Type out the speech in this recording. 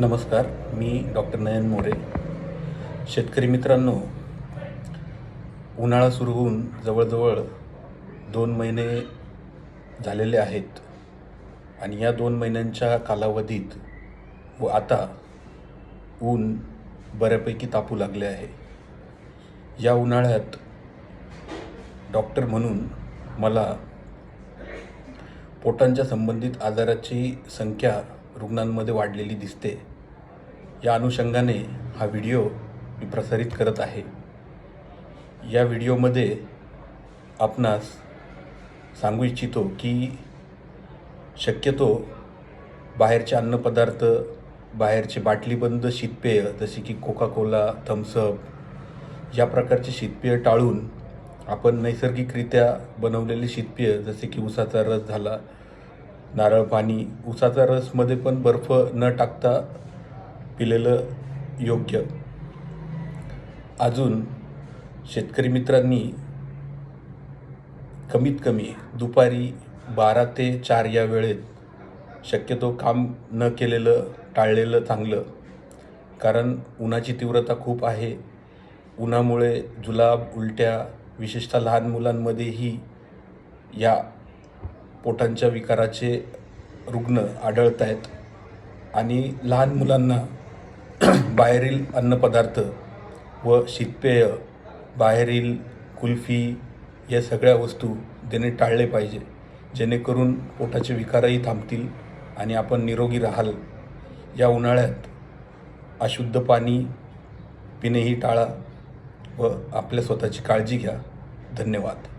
नमस्कार मी डॉक्टर नयन मोरे. शेतकरी मित्रांनो उन्हाळा सुरू होऊन जवळजवळ दोन महिने झालेले आहेत आणि या दोन महिन्यांच्या कालावधीत व आता ऊन बऱ्यापैकी तापू लागले आहे. या उन्हाळ्यात डॉक्टर म्हणून मला पोटांच्या संबंधित आजाराची संख्या रुग्णांमध्ये वाढलेली दिसते. या अनुषंगाने हा व्हिडिओ मी प्रसारित करत आहे. या व्हिडिओमध्ये आपणास सांगू इच्छितो की शक्यतो बाहेरचे अन्नपदार्थ बाहेरचे बाटलीबंद शीतपेय जसे की कोका कोला थम्सअप या प्रकारचे शीतपेय टाळून आपण नैसर्गिकरित्या बनवलेले शीतपेय जसे की उसाचा रस झाला नारळ पाणी उसाचा रसमध्ये पण बर्फ न टाकता पिलेलं योग्य. अजून शेतकरी मित्रांनी कमीत कमी दुपारी बारा ते चार या वेळेत शक्यतो काम न केलेलं टाळलेलं चांगलं. कारण उन्हाची तीव्रता खूप आहे. उन्हामुळे जुलाब उलट्या विशेषतः लहान मुलांमध्येही या पोटांच्या विकाराचे रुग्ण आढळत आहेत. आणि लहान मुलांना बाहेरील अन्नपदार्थ व शीतपेय बाहेरील कुल्फी या सगळ्या वस्तू देणे टाळले पाहिजे. जेणेकरून पोटाचे विकारही थांबतील आणि आपण निरोगी राहाल. या उन्हाळ्यात अशुद्ध पाणी पिणेही टाळा व आपल्या स्वतःची काळजी घ्या. धन्यवाद.